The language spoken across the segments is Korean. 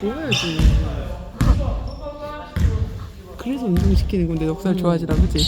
보여야지. 그래서 운동 시키는 건데 넉살 좋아하지라 그지?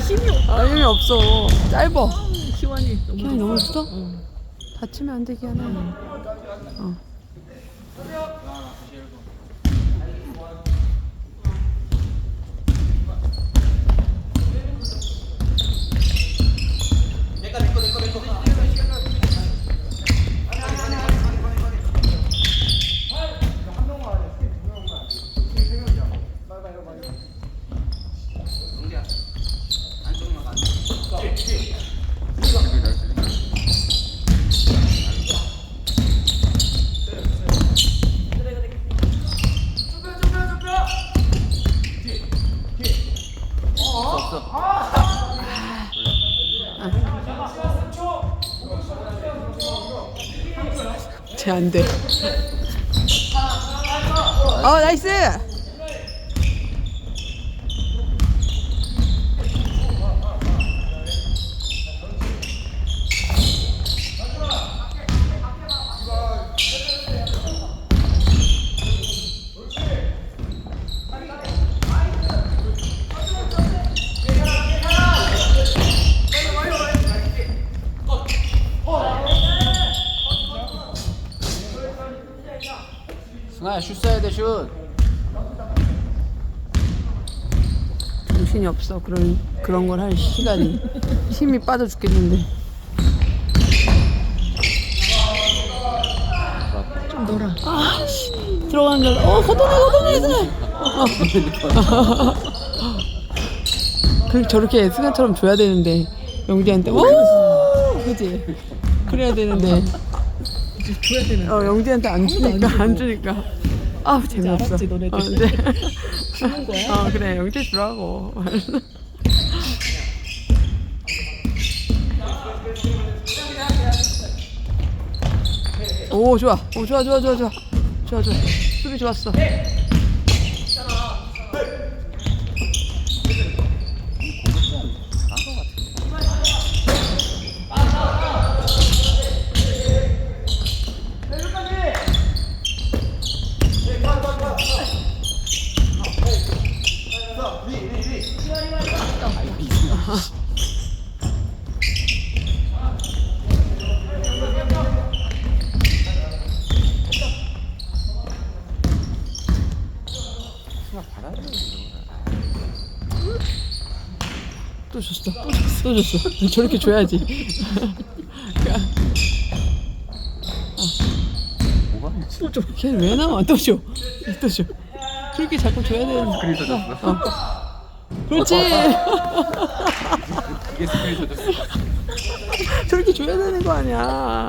힘이 없 아 힘이 없어. 짧어. 시원이 너무 너무 없어? 다치면 안 되게 하나. 어. 쟤 안 돼. 어 나이스. 야슛 쏴야 돼 슛. 정신이 없어 그런 그런 걸 할 시간이 힘이 빠져 죽겠는데. 좀 놀아. 아 씨 들어가는 줄. 알아. 어 걷어내 걷어내. 그 저렇게 승아처럼 줘야 되는데 영디한테 오 그지 그래야 되는데 줘야 되는. 어 영디한테 안 주니까 안 주니까 아 재미없어. 알았지, 너네들. 어, 이제 주는 거야? 어 그래. 영디 주라고. 오 좋아. 오 좋아 좋아 좋아 좋아. 좋아 좋아. 수비 좋았어 또 줬어 또 줬어 저렇게 줘야지 뭐가? 소좀 걔왜 나와 또 줘 또 줘 그렇게 자꾸 줘야 되는데 스크린 터졌어. 어. 그렇지 이게 스크린 터졌어. 저렇게 줘야 되는 거 아니야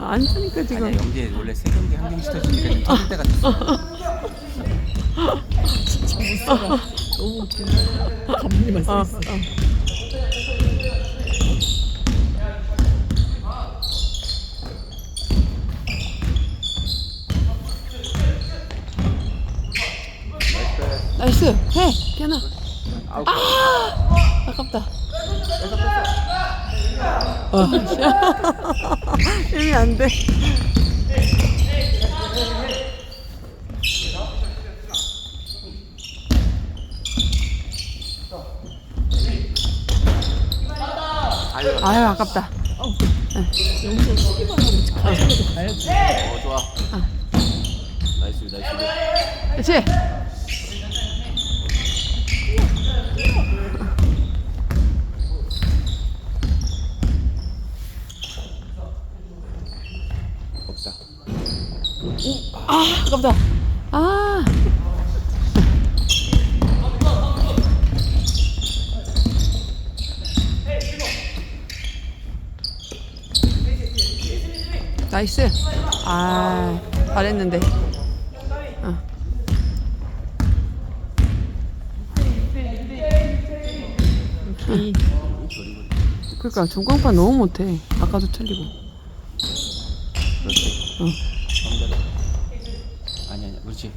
안 주니까 지금 아니야 영재 원래 세 경기 한 경기씩 터지니까 좀 터질 때가 됐어. 진짜 못 살아. 너무 웃기네. 감독님 어, 말씀했어. 나이스 해 아우. 아 아깝다 어 힘이 안돼 아유. 아깝다 여기서 시기만 하고 가서라도 가야지. 어 좋아. 나이스 나이스. 그렇지 아, 아깝다. 아. 나이스. 아, 잘했는데. 어. 이. 그니까 전광판 너무 못해. 아까도 틀리고. 어. 아니 그렇지.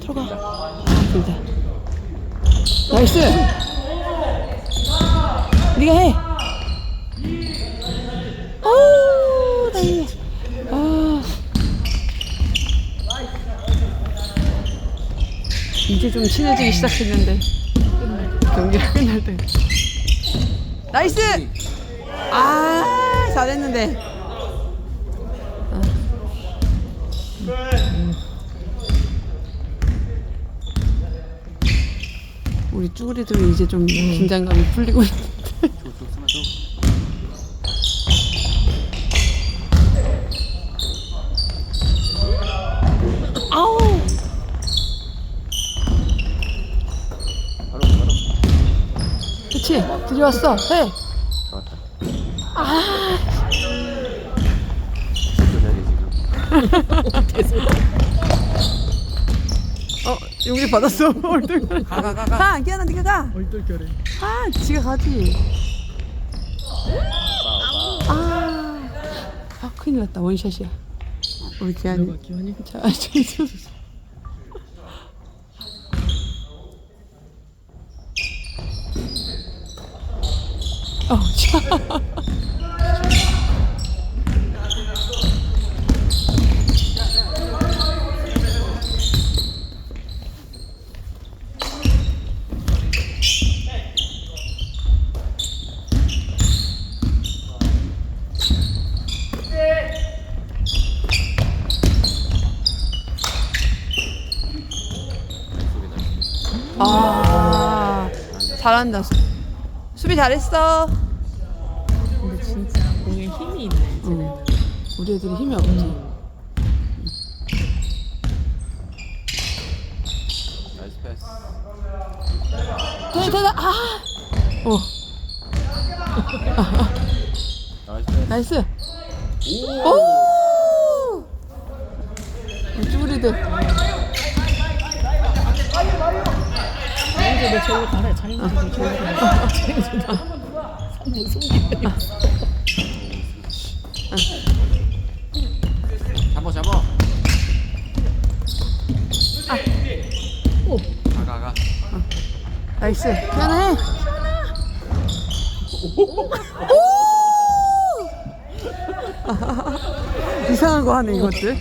들어가. 아, 길다. 나이스. 네가 해. 오, 다행이야. 아. 이제 좀 친해지기 시작했는데 경기가 끝날 때. 나이스. 아, 잘했는데. 아. 우리 쭈구리들은 이제 좀 긴장감이 풀리고 있는데. 아우. 그치? 들여왔어. 해. 아. 어, 용기 받았어. 얼떨결에. 가 가 가 가. 가, 기현아, 네가 가. 얼떨결에. 아, 지가 가지. 아, 아, 큰일 났다. 원샷이야. 우리 기한이. 누가 기환이? 자, 저기 어, 자. 아, 잘한다. 수- 수비 잘했어. 근데 진짜 공에 힘이 있네. 응. 우리 애들이 힘이 없지. 나이스 패스. 돼, 돼, 돼. 아! 어, 나이스 패스. 나이스. 오! 우리 쭈구리들. 자연스레 저로 가래. 자연스레 저로 가래. 자연스레. 손목 숨기려. 잡아 잡아. 오. 가가 가. 나이스. 미안해. 오! 이상한 거 하네, 이것들.